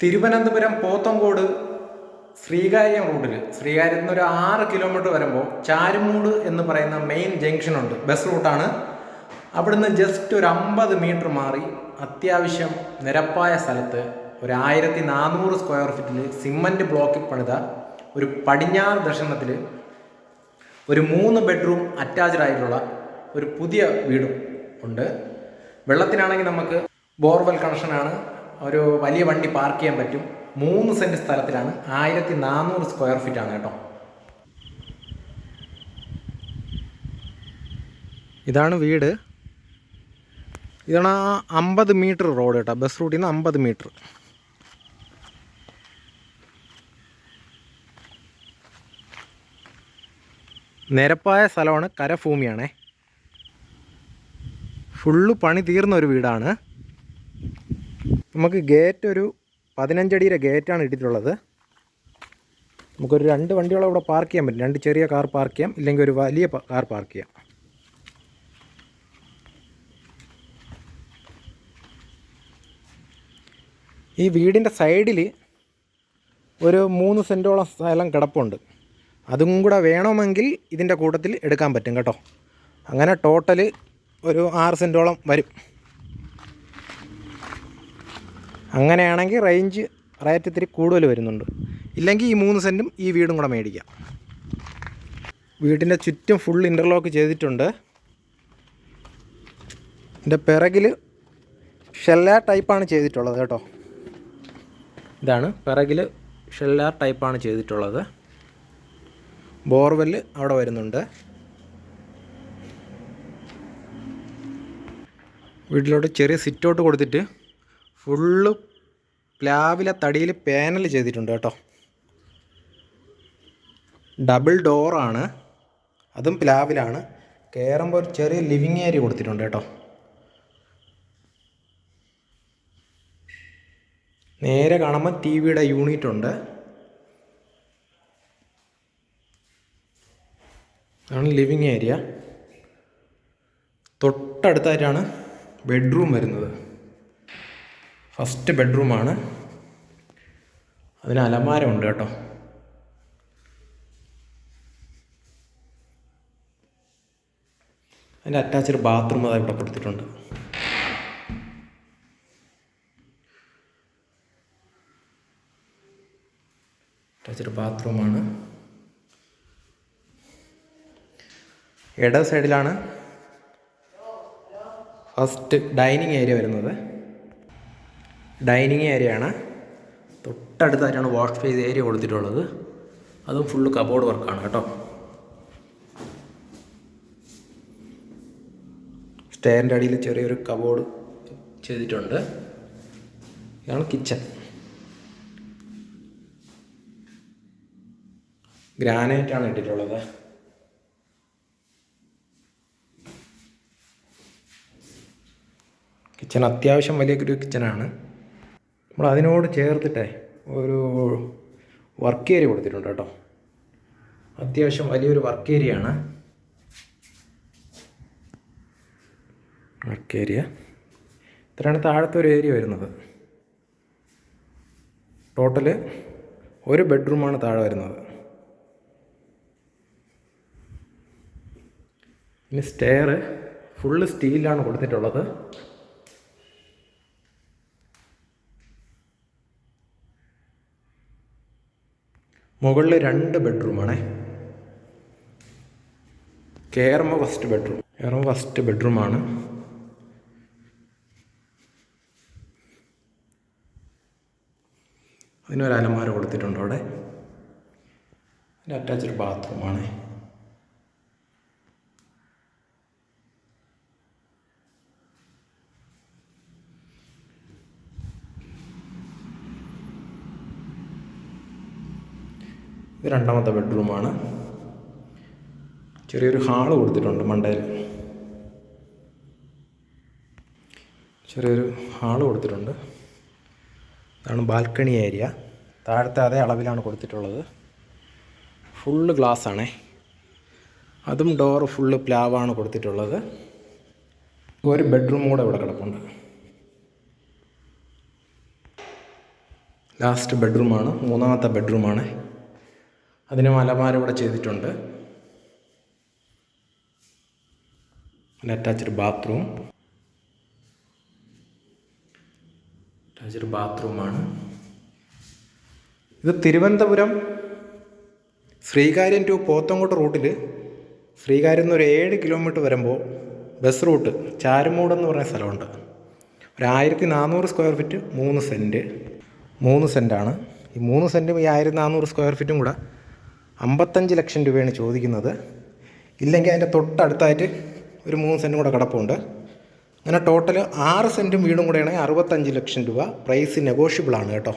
തിരുവനന്തപുരം പോത്തങ്കോട് ശ്രീകാര്യം റൂട്ടിൽ ശ്രീകാര്യം നിന്ന് ഒരു ആറ് കിലോമീറ്റർ വരുമ്പോൾ ചാരുമൂട് എന്ന് പറയുന്ന മെയിൻ ജംഗ്ഷനുണ്ട് ബസ് റൂട്ടാണ് അവിടുന്ന് ജസ്റ്റ് ഒരു അമ്പത് മീറ്റർ മാറി അത്യാവശ്യം നിരപ്പായ സ്ഥലത്ത് ഒരു ആയിരത്തി നാനൂറ് സ്ക്വയർ ഫീറ്റിൽ സിമന്റ് ബ്ലോക്കിൽ പണിത ഒരു പടിഞ്ഞാറ് ദർശനത്തിൽ ഒരു മൂന്ന് ബെഡ്റൂം അറ്റാച്ച്ഡ് ആയിട്ടുള്ള ഒരു പുതിയ വീടും ഉണ്ട്. വെള്ളത്തിനാണെങ്കിൽ നമുക്ക് ബോർവെൽ കണക്ഷനാണ് ഒരു വലിയ വണ്ടി പാർക്ക് ചെയ്യാൻ പറ്റും. മൂന്ന് സെന്റ് സ്ഥലത്തിലാണ്. ആയിരത്തി നാനൂറ് സ്ക്വയർ ഫീറ്റ് ആണ് കേട്ടോ. ഇതാണ് വീട്. ഇതാണ് ആ അമ്പത് മീറ്റർ റോഡ് കേട്ടോ. ബസ് റൂട്ടിൽ നിന്ന് അമ്പത് മീറ്റർ നിരപ്പായ സ്ഥലമാണ് കരഭൂമിയാണേ. ഫുള്ള് പണി തീർന്ന ഒരു വീടാണ്. നമുക്ക് ഗേറ്റ് ഒരു പതിനഞ്ചടിയുടെ ഗേറ്റാണ് ഇട്ടിട്ടുള്ളത്. നമുക്കൊരു രണ്ട് വണ്ടിയോളം ഇവിടെ പാർക്ക് ചെയ്യാൻ പറ്റും. രണ്ട് ചെറിയ കാർ പാർക്ക് ചെയ്യാം. ഇല്ലെങ്കിൽ ഒരു വലിയ കാർ പാർക്ക് ചെയ്യാം. ഈ വീടിന്റെ സൈഡിൽ ഒരു മൂന്ന് സെന്റോളം സ്ഥലം കിടപ്പുണ്ട്. അതും കൂടെ വേണമെങ്കിൽ ഇതിന്റെ കൂട്ടത്തിൽ എടുക്കാൻ പറ്റും കേട്ടോ. അങ്ങനെ ടോട്ടൽ ഒരു ആറ് സെന്റോളം വരും. അങ്ങനെയാണെങ്കിൽ റേഞ്ച് റേറ്റ് ഇത്തിരി കൂടുതൽ വരുന്നുണ്ട്. ഇല്ലെങ്കിൽ ഈ മൂന്ന് സെന്റും ഈ വീടും കൂടെ മേടിക്കാം. വീടിന്റെ ചുറ്റും ഫുൾ ഇന്റർലോക്ക് ചെയ്തിട്ടുണ്ട്. ഇതിന്റെ പിറകിൽ ഷെല്ലാർ ടൈപ്പാണ് ചെയ്തിട്ടുള്ളത് കേട്ടോ. ഇതാണ് പിറകിൽ ഷെല്ലാർ ടൈപ്പാണ് ചെയ്തിട്ടുള്ളത്. ബോർവെൽ അവിടെ വരുന്നുണ്ട്. വീട്ടിലോട്ട് ചെറിയ സിറ്റൗട്ട് കൊടുത്തിട്ട് ഫുള്ള് പ്ലാവിലെ തടിയിൽ പാനൽ ചെയ്തിട്ടുണ്ട് കേട്ടോ. ഡബിൾ ഡോറാണ് അതും പ്ലാവിലാണ്. കയറുമ്പോൾ ഒരു ചെറിയ ലിവിങ് ഏരിയ കൊടുത്തിട്ടുണ്ട് കേട്ടോ. നേരെ കാണുമ്പോൾ ടി വിയുടെ യൂണിറ്റ് ഉണ്ട്. ആണ് ലിവിങ് ഏരിയ തൊട്ടടുത്തായിട്ടാണ് ബെഡ്റൂം വരുന്നത്. ഫസ്റ്റ് ബെഡ്റൂമാണ്. അതിന് അലമാര ഉണ്ട് കേട്ടോ. അതിന്റെ അറ്റാച്ച്ഡ് ബാത്റൂം അത് ഇവിടെ കൊടുത്തിട്ടുണ്ട്. അറ്റാച്ച്ഡ് ബാത്റൂമാണ് ഇടത് സൈഡിലാണ് ഫസ്റ്റ് ഡൈനിങ് ഏരിയ വരുന്നത്. ഡൈനിങ് ഏരിയ ആണ് തൊട്ടടുത്തായിട്ടാണ് വാഷ് ഫേസ് ഏരിയ കൊടുത്തിട്ടുള്ളത്. അതും ഫുള്ള് കബോർഡ് വർക്കാണ് കേട്ടോ. സ്റ്റെയറിന്റെ അടിയിൽ ചെറിയൊരു കബോർഡ് ചെയ്തിട്ടുണ്ട്. ഇതാണ് കിച്ചൺ ഗ്രാനൈറ്റ് ആണ് ഇട്ടിട്ടുള്ളത്. കിച്ചൺ അത്യാവശ്യം വലിയ ഒരു കിച്ചണാണ് നമ്മൾ അതിനോട് ചേർത്തിട്ടേ ഒരു വർക്ക് ഏരിയ കൊടുത്തിട്ടുണ്ട് കേട്ടോ. അത്യാവശ്യം വലിയൊരു വർക്ക് ഏരിയ ആണ്. വർക്ക് ഏരിയ ഇത്രയാണ് താഴത്തെ ഒരു ഏരിയ വരുന്നത്. ടോട്ടൽ ഒരു ബെഡ്റൂമാണ് താഴെ വരുന്നത്. ഇനി സ്റ്റെയർ ഫുള്ള് സ്റ്റീലാണ് കൊടുത്തിട്ടുള്ളത്. മുകളിൽ രണ്ട് ബെഡ്റൂമാണേ. കയറുമ്പോൾ ഫസ്റ്റ് ബെഡ്റൂം. കയറുമ്പോൾ ഫസ്റ്റ് ബെഡ്റൂമാണ്. അതിനൊരു അലമാര കൊടുത്തിട്ടുണ്ട് അവിടെ. അറ്റാച്ച്ഡ് ബാത്റൂമാണ്. ഇത് രണ്ടാമത്തെ ബെഡ്റൂമാണ്. ചെറിയൊരു ഹാൾ കൊടുത്തിട്ടുണ്ട് മണ്ടയിൽ ചെറിയൊരു ഹാൾ കൊടുത്തിട്ടുണ്ട്. ഇതാണ് ബാൽക്കണി ഏരിയ. താഴത്തെ അതേ അളവിലാണ് കൊടുത്തിട്ടുള്ളത്. ഫുള്ള് ഗ്ലാസ് ആണേ അതും ഡോറ് ഫുള്ള് പ്ലാവാണ് കൊടുത്തിട്ടുള്ളത്. ഒരു ബെഡ്റൂം കൂടെ ഇവിടെ കിടപ്പുണ്ട്. ലാസ്റ്റ് ബെഡ്റൂമാണ്. മൂന്നാമത്തെ ബെഡ്റൂമാണ്. അതിന് മലമാര ഇവിടെ ചെയ്തിട്ടുണ്ട്. അറ്റാച്ച്ഡ് ബാത്റൂം അറ്റാച്ച്ഡ് ബാത്റൂമാണ് ഇത് തിരുവനന്തപുരം ശ്രീകാര്യം ടു പോത്തങ്കോട്ട് റൂട്ടിൽ ശ്രീകാര്യം നിന്ന് ഒരു ഏഴ് കിലോമീറ്റർ വരുമ്പോൾ ബസ് റൂട്ട് ചാരുമൂട് എന്ന് പറയുന്ന സ്ഥലമുണ്ട്. ഒരു ആയിരത്തി നാനൂറ് സ്ക്വയർ ഫീറ്റ് മൂന്ന് സെന്റ് മൂന്ന് സെന്റാണ് ഈ മൂന്ന് സെന്റും ഈ ആയിരത്തി നാനൂറ് സ്ക്വയർ ഫീറ്റും കൂടെ അമ്പത്തഞ്ച് ലക്ഷം രൂപയാണ് ചോദിക്കുന്നത്. ഇല്ലെങ്കിൽ അതിന്റെ തൊട്ടടുത്തായിട്ട് ഒരു മൂന്ന് സെന്റും കൂടെ കിടപ്പുണ്ട്. അങ്ങനെ ടോട്ടൽ ആറ് സെന്റും വീടും കൂടെയാണെങ്കിൽ അറുപത്തഞ്ച് ലക്ഷം രൂപ പ്രൈസ് നെഗോഷ്യബിളാണ് കേട്ടോ.